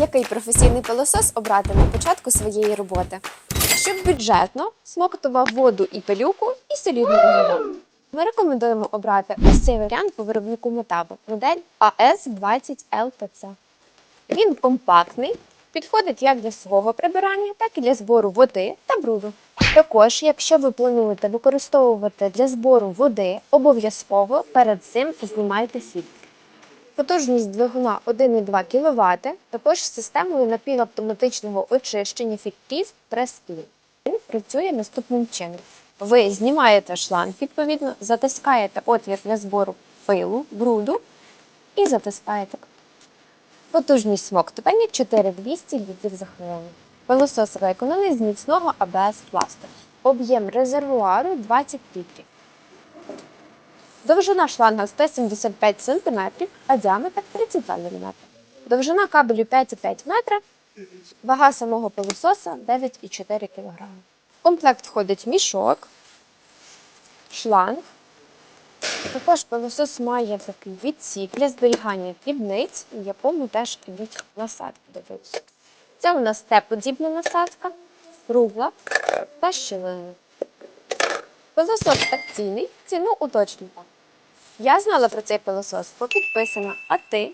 Який професійний пилосос обрати на початку своєї роботи? Щоб бюджетно смоктував воду і пилюку, і солідну вологу. Ми рекомендуємо обрати ось цей варіант по виробнику Метабо, модель AS20 LPC. Він компактний, підходить як для свого прибирання, так і для збору води та бруду. Також, якщо ви плануєте використовувати для збору води, обов'язково перед цим знімайте фільтр. Потужність двигуна 1,2 кВт, також з системою напівавтоматичного очищення фільтрів прес-клін. Він працює наступним чином. Ви знімаєте шланг, відповідно, затискаєте отвір для збору пилу, бруду і затискаєте. Потужність смоктування 4200 літрів за хвилину. Пилосос виконаний з міцного АБС пластику. Об'єм резервуару 20 літрів. Довжина шланга 175 см, а діаметр 32 мм. Довжина кабелю 5,5 метра, вага самого пилососа 9,4 кг. В комплект входить мішок, шланг. Також пилосос має такий відсік для зберігання дрібниць, в якому теж ідуть насадки до пилососу. Це у нас Т-подібна насадка, кругла та щілина. Пилосос акційний, ціну уточнюємо. Я знала про цей пилосос, бо підписана. А ти